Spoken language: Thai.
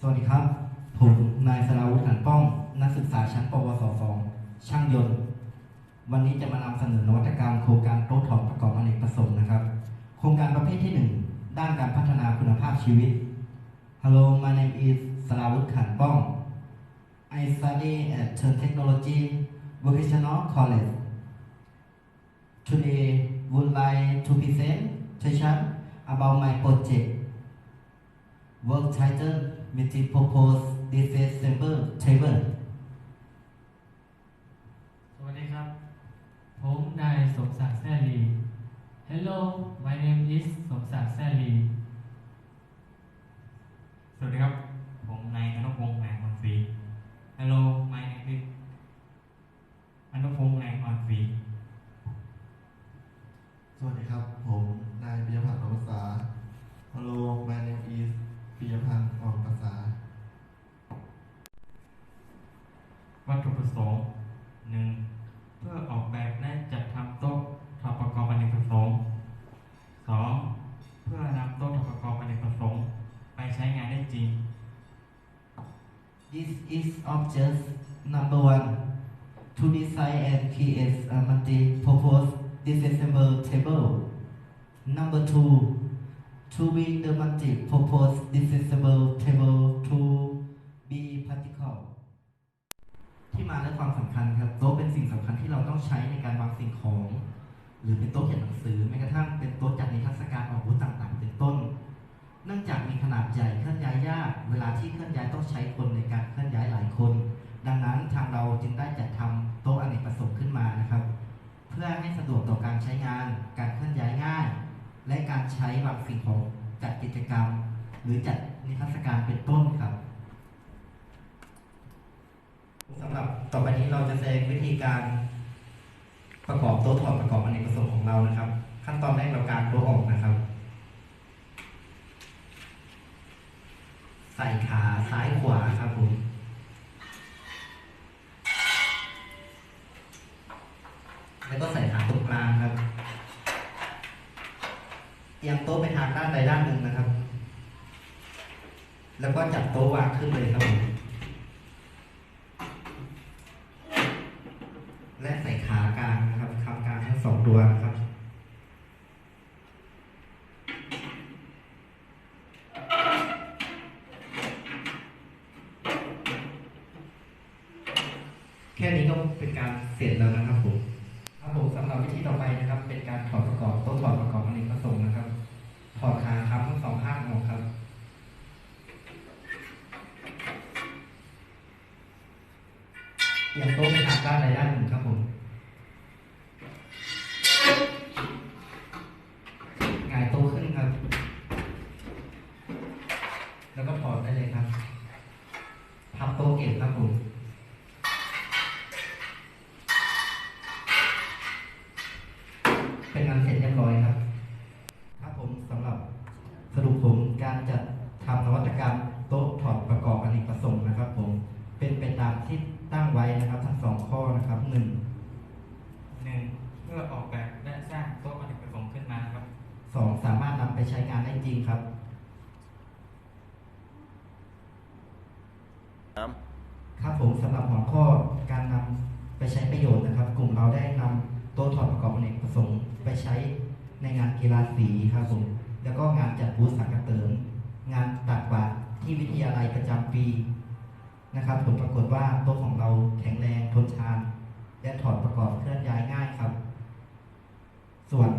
สวัสดีครับ ผมนายสราวุฒิหันป้อง นักศึกษาชั้นปวส 2 ช่างยนต์ วันนี้จะมานำเสนอนวัตกรรมโครงการโต๊ะถอดประกอบอเนกประสงค์นะครับ โครงการประเภทที่ 1 ด้านการพัฒนาคุณภาพชีวิต Hello my name is สราวุฒิขันป้อง I study at Turn Technology Vocational College Today would like to present session about my project Work title Meeting Purpose Disassemble Table สวัสดีครับ ผมนายสมศักดิ์แซ่ลี Hello my name is สมศักดิ์แซ่ลี สวัสดีครับ ผมนายอนุพงษ์แหงออนฟรี Hello my name is อนุพงษ์แหงออนฟรี สวัสดีครับ ผมนายปิยพันธ์อภาษา Hello my name is ปิยพันธ์ออกภาษา วั ตถุประสงค์หนึ่งเพื่อออกแบบและจัดทำโต๊ะถอดประกอบอเนกประสงค์สองเพื่อนำโต๊ะถอดประกอบอเนกประสงค์ไปใช้งานได้จริง This is object number one to design and create a multi-purpose disassemble table. Number two to bring the multi-purpose disassemble table to be practical. ่มาและความสำคัญครับโต๊ะเป็นสิ่งสำคัญที่เราต้องใช้ในการวางสิ่งของ หรือเป็นโต๊ะเขียนหนังสือแม้กระทั่งเป็นโต๊ะจัดนิทรรศการออกบูธต่างๆ เป็นต้น เนื่องจากมีขนาดใหญ่เคลื่อนย้ายยาก เวลาที่เคลื่อนย้ายต้องใช้คนในการเคลื่อนย้ายหลายคน ดังนั้นทางเราจึงได้จัดทำโต๊ะอเนกประสงค์ขึ้นมานะครับ เพื่อให้สะดวกต่อการใช้งาน การเคลื่อนย้ายง่าย และการใช้วางสิ่งของจัดกิจกรรม หรือจัดนิทรรศการเป็นต้นครับสำหรับต่อไปนี้เราจะแสดงวิธี การประกอบโต๊ะถอดประกอบอเนกประสงค์ของเรานะครับ ขั้นตอนแรกเราการโต๊ะออกนะครับ ใส่ขาซ้ายขวาครับผมแล้วก็ใส่ขาตรงกลางครับเอียงโต๊ะไปทางด้านใดด้านหนึ่งนะครับ แล้วก็จับโต๊ะวางขึ้นเลยครับผม และใส่ขากลางนะครับคำกลางทั้งสองตัวนะครับแค่นี้ก็เป็นการเสร็จแล้วนะครับผมครับผมสำหรับวิธีต่อไปนะครับ เป็นการถอดประกอบต๊ะถอดประกอบอเนกประสงค์นะครับถอดขาครับทั้งสองข้างออกครับเอียงโต๊ะไปทาด้านใดด้านหนึ่งครับผม เป็นงานเสร็จเรียบร้อยครับ ครับผมสำหรับสรุปผมการจัดทำนวัตกรรมโต๊ะถอดประกอบอเนกประสงค์นะครับ ผมเป็นไปตามที่ตั้งไว้นะครับ ทั้งสองข้อนะครับหนึ่งหนึ่งเพื่อออกแบบและสร้างโต๊ะอเนกประสงค์ขึ้นมาครับสองสามารถนำไปใช้งานได้จริงครับครับผมสำหรับหัวข้อการนำไปใช้ประโยชน์นะครับ กลุ่มเราได้นำ ใช้ในงานกีฬาสีครับผม แล้วก็งานจัดบูธสังกเติม งานตักบาตรที่วิทยาลัยประจำปีนะครับ ผลปรากฏว่าตัวของเราแข็งแรงทนทาน และถอดประกอบเคลื่อนย้ายง่ายครับ ส่วน